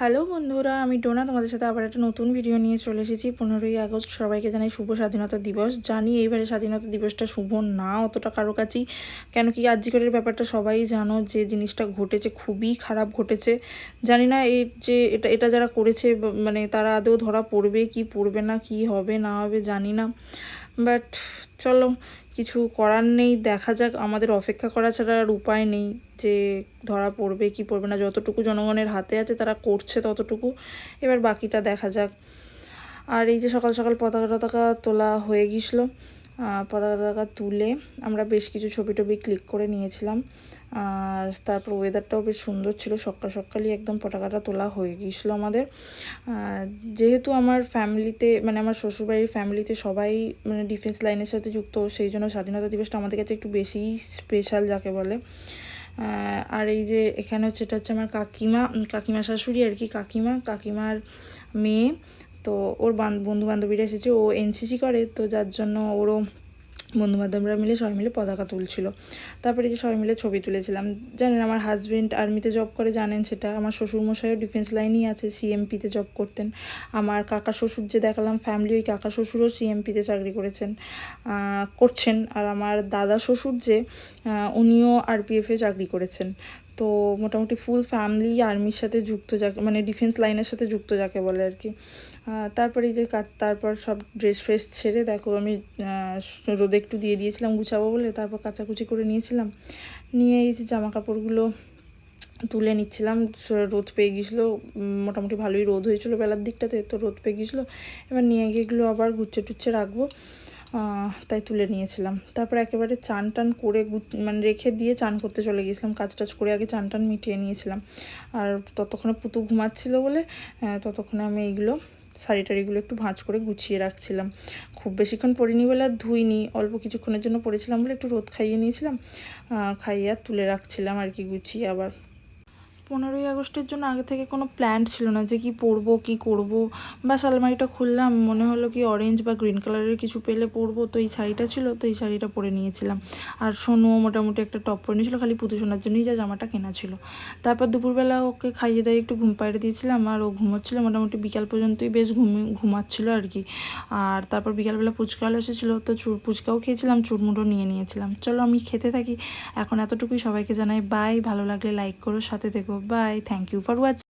Hello বন্ধুরা, আমি ডোনা তোমাদের সাথে আবার একটা নতুন ভিডিও নিয়ে চলে এসেছি। পনেরোই আগস্ট সবাইকে জানাই শুভ স্বাধীনতা দিবস। জানি এইবারে স্বাধীনতা দিবসটা শুভ না অতটা কারও কাছেই। কেন কি আর্যিকরের ব্যাপারটা সবাই জানো, যে জিনিসটা ঘটেছে খুবই খারাপ ঘটেছে। জানি না এই যে এটা এটা যারা করেছে মানে তারা আদৌ ধরা পড়বে, কি পড়বে না, কি হবে, না হবে জানি না। বাট চলো কিছু করার নেই, দেখা যাক, আমাদের অপেক্ষা করা ছাড়া আর উপায় নেই যে ধরা পড়বে, কি পড়বে না। যতটুকু জনগণের হাতে আছে তারা করছে ততটুকু, এবার বাকিটা দেখা যাক। আর এই যে সকাল সকাল পতাকা টতাকা তোলা হয়ে গিয়েছিল পতাকা টতাকা তুলে আমরা বেশ কিছু ছবি টবি ক্লিক করে নিয়েছিলাম। আর তারপর ওয়েদারটাও বেশ সুন্দর ছিল। সকাল সকালই একদম পটাকাটা তোলা হয়ে গিয়েছিল আমাদের। যেহেতু আমার ফ্যামিলিতে মানে আমার শ্বশুরবাড়ির ফ্যামিলিতে সবাই মানে ডিফেন্স লাইনের সাথে যুক্ত, সেই জন্য স্বাধীনতা দিবসটা আমাদের কাছে একটু বেশিই স্পেশাল যাকে বলে। আর এই যে এখানে হচ্ছে, এটা হচ্ছে আমার কাকিমা কাকিমা শাশুড়ি আর কি, কাকিমা, কাকিমার মেয়ে। তো ওর বন্ধু বান্ধবীরা এসেছে, ও এনসিসি করে, তো যার জন্য ওরও বন্ধু বান্ধবরা মিলে সবাই মিলে পতাকা তুলছিল। তারপরে যে সবাই মিলে ছবি তুলেছিলাম। জানেন, আমার হাজব্যান্ড আর্মিতে জব করে, জানেন সেটা। আমার শ্বশুরমশাইও ডিফেন্স লাইনেই আছে সিএমপিতে জব করতেন। আমার কাকা শ্বশুর যে দেখালাম ফ্যামিলি ওই কাকা শ্বশুরও সিএমপিতে চাকরি করেছেন করছেন। আর আমার দাদা শ্বশুর যে উনিও আরপিএফে চাকরি করেছেন। তো মোটামুটি ফুল ফ্যামিলি আর্মির সাথে যুক্ত যাকে মানে ডিফেন্স লাইনের সাথে যুক্ত যাকে বলে আর কি। তারপরে যে তারপর সব ড্রেস ফ্রেস ছেড়ে, দেখো আমি রোদে একটু দিয়ে দিয়েছিলাম, গুছাবো বলে তারপর কাচাকুচি করে নিয়েছিলাম। নিয়ে এই যে জামা কাপড়গুলো তুলে নিচ্ছিলাম রোদ পেয়ে গিয়েছিল মোটামুটি ভালোই রোদ হয়েছিল বেলার দিকটাতে, তো রোদ পেয়ে গিয়েছিল। এবার নিয়ে গিয়ে এগুলো আবার গুচ্ছে টুচ্ছে রাখব। তাই তুলে নিয়েছিলাম। তারপর একেবারে চান টান করে মানে রেখে দিয়ে চান করতে চলে গিয়েছিলাম কাজ টাজ করে আগে চান টান মিটিয়ে নিয়েছিলাম। আর ততক্ষণে পুতু ঘুমাচ্ছিল বলে ততক্ষণে আমি এইগুলো শাড়ি টাড়িগুলো একটু ভাঁজ করে গুছিয়ে রাখছিলাম। খুব বেশিক্ষণ পরিনি বলে আর ধুইনি, অল্প কিছুক্ষণের জন্য পরেছিলাম বলে একটু রোদ খাইয়ে নিয়েছিলাম খাইয়ে আর তুলে রাখছিলাম আর কি গুছিয়ে আবার। পনেরোই আগস্টের জন্য আগে থেকে কোনো প্ল্যান ছিল না যে কি পরবো, কি করব। বা আলমারিটা খুললাম, মনে হলো কি অরেঞ্জ বা গ্রিন কালারের কিছু পেলে পরবো। তো এই শাড়িটা ছিল, তো এই শাড়িটা পরে নিয়েছিলাম। আর সোনুও মোটামুটি একটা টপ পরে নিয়েছিল, খালি পুতু সোনার জন্যই যা জামাটা কেনা ছিল। তারপর দুপুরবেলা ওকে খাইয়ে দাইয়ে একটু ঘুম পাড়িয়ে দিয়েছিলাম, আর ও ঘুমোচ্ছিল। মোটামুটি বিকাল পর্যন্তই বেশ ঘুমি, ঘুমাচ্ছিলো আর কি। আর তারপর বিকালবেলা ফুচকাও এসেছিল, তো চুর, ফুচকাও খেয়েছিলাম চুরমুটো নিয়ে নিয়েছিলাম। চলো আমি খেতে থাকি। এখন এতটুকুই সবাইকে জানাই বাই ভালো লাগলে লাইক করো, সাথে থেকো। Bye thank you for watch